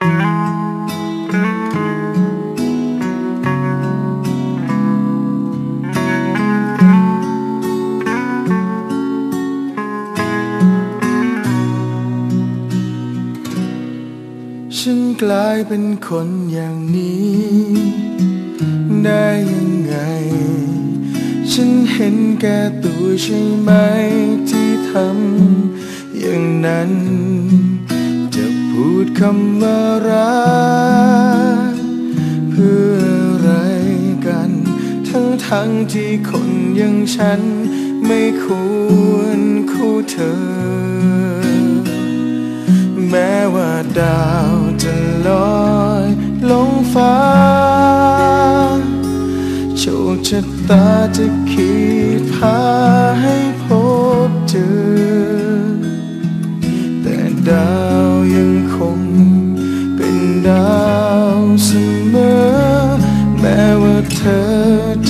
ฉันกลายเป็นคนอย่างนี้ ได้ยังไง ฉันเห็นแก่ตัวใช่ไหมที่ทำอย่างนั้น พูดคำว่ารักเพื่ออะไรกัน ทั้งทั้งที่คนอย่างฉัน ไม่ควรคู่เธอ แม้ว่าดาวจะลอยลงฟ้า โชคชะตาจะขีดพาให้พบเจอ แต่ดาว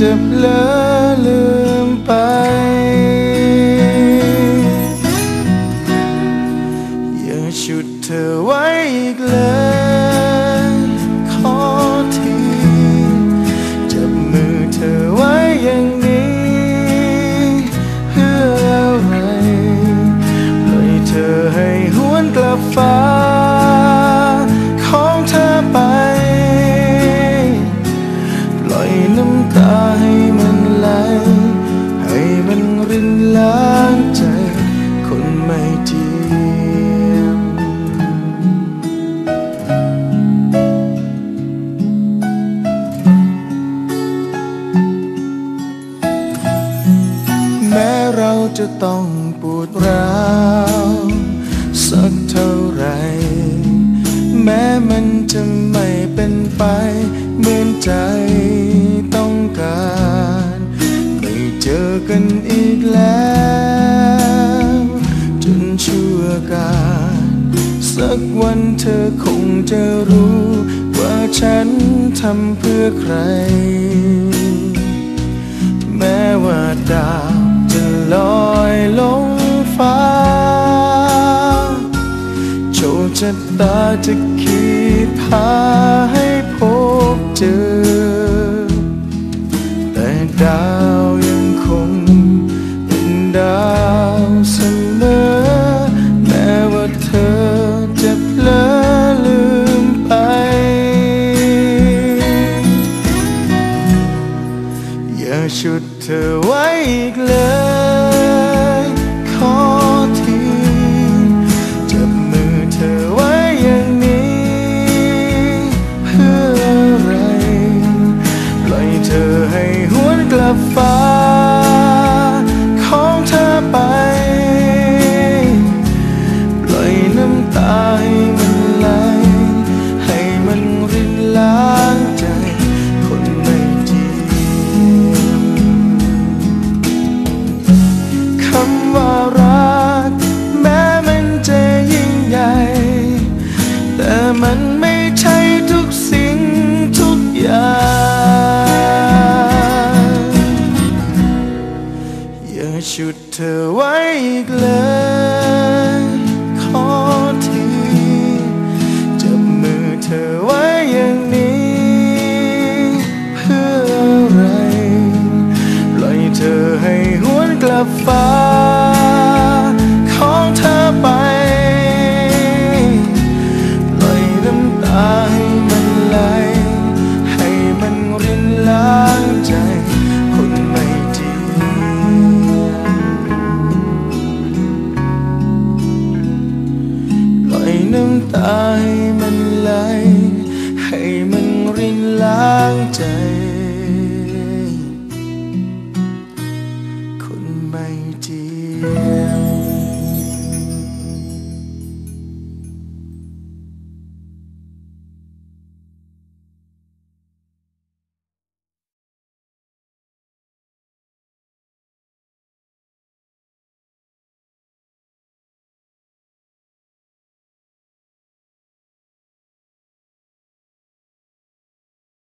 จะเพลอลืมไป อย่าชุดเธอไว้อีกเลยขอทีจับมือเธอไว้อย่างนี้ เพื่ออะไรปล่อยเธอให้หวนกลับฟ้า จะต้องปวดร้าวสักเท่าไร แม้มันจะไม่เป็นไป เหมือนใจต้องการ ไม่เจอกันอีกแล้ว จนชั่วการ สักวันเธอคงจะรู้ ว่าฉันทำเพื่อใคร แม้ว่าดาวจะลอย โชคชะตาจะขีดพาให้พบเจอ แต่ดาวยังคงเป็นดาวเสมอแม้ว่าเธอจะเพลอลืมไป อย่าชุดเธอไว้อีกเลย จุดเธอไว้อีกเลยขอทีจับมือเธอไว้อย่างนี้ เพื่ออะไรปล่อยเธอให้หวนกลับฟ้า น้ำตาให้มันไหล ให้มันรินล้างใจ